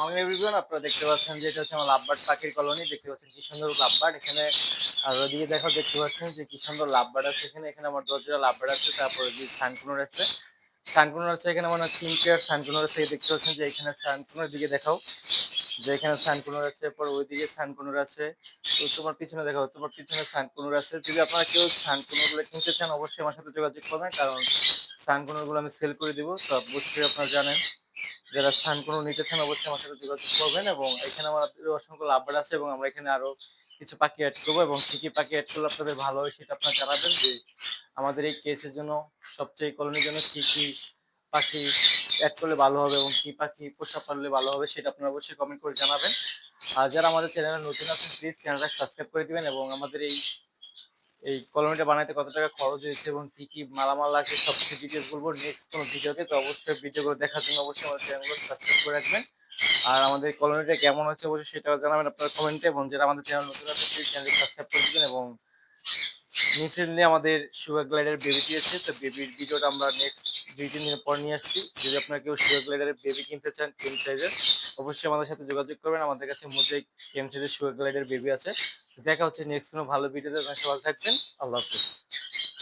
আমার আপনারা দেখতে পাচ্ছেন যে এটা হচ্ছে আমার লাভবার্ড পাখির কলোনি। দেখতে পাচ্ছেন কি সুন্দর লাভবার্ড। এখানে, আর ওদিকে দেখো, দেখতে পাচ্ছেন যে কি সুন্দর লাভবার্ড আছে এখানে। এখানে আমার দরজা লাভবার্ড আছে, তারপরে যে সানকুনোর আছে। সানকুনোর আছে, এখানে মানে তিন পেয়ার আছে। দেখতে পাচ্ছেন যে এখানে সানকুনোর দিকে দেখাও। যে এখানে সানকুনোর আছে পর ওইদিকে সানকুনোর আছে। তো তোমার পিছনে দেখাও, তোমার পিছনে সানকুনোর আছে। যদি আপনারা কেউ সানকুনোরগুলো কিনতে চান, অবশ্যই আমার সাথে যোগাযোগ করবেন, কারণ সানকুনোরগুলো আমি সেল করে দিব। তো অবশ্যই আপনারা জানেন। যারা স্থান কোনো নিতে চান অবশ্যই আমার সাথে যোগাযোগ করবেন এবং এখানে আমার অসংখ্য লাভবার আছে এবং আমরা এখানে আরও কিছু পাখি অ্যাড করব এবং কী কী পাখি অ্যাড করলে আপনাদের ভালো হয় সেটা আপনারা জানাবেন যে আমাদের এই কেসের জন্য সবচেয়ে কলোনির জন্য কী কী পাখি অ্যাড করলে ভালো হবে এবং কী পাখি পোষা পারলে ভালো হবে সেটা আপনারা অবশ্যই কমেন্ট করে জানাবেন। আর যারা আমাদের চ্যানেলে নতুন আছেন প্লিজ চ্যানেলটা সাবস্ক্রাইব করে দিবেন এবং আমাদের এই এই কলোনিটা বানাইতে কত টাকা খরচ হয়েছে এবং কি কি মালামাল লাগছে সব কিছু ডিটেলস বলব। নেক্সট কোনো ভিডিওতে তো অবশ্যই ভিডিওগুলো দেখার জন্য অবশ্যই আমাদের চ্যানেলগুলো সাবস্ক্রাইব করে রাখবেন। আর আমাদের কলোনিটা কেমন হচ্ছে অবশ্যই সেটাও জানাবেন আপনার কমেন্টে এবং যারা আমাদের চ্যানেল নতুন আছে প্লিজ চ্যানেলটি সাবস্ক্রাইব করে দিবেন এবং রিসেন্টলি আমাদের সুগার গ্লাইডার বেবি দিয়েছে। তো বেবির ভিডিওটা আমরা নেক্সট দুই, তিন দিন পর নিয়ে আসছি। যদি আপনারা কেউ সুগার গ্লাইডারের বেবি কিনতে চান কেম সাইজের অবশ্যই আমাদের সাথে যোগাযোগ করবেন। আমাদের কাছে মোজাইক কেম সাইজের সুগার গ্লাইডার বেবি আছে। দেখা হচ্ছে নেক্সট কোনো ভালো ভিডিওতে সবাই থাকবেন। আল্লাহ হাফিজ।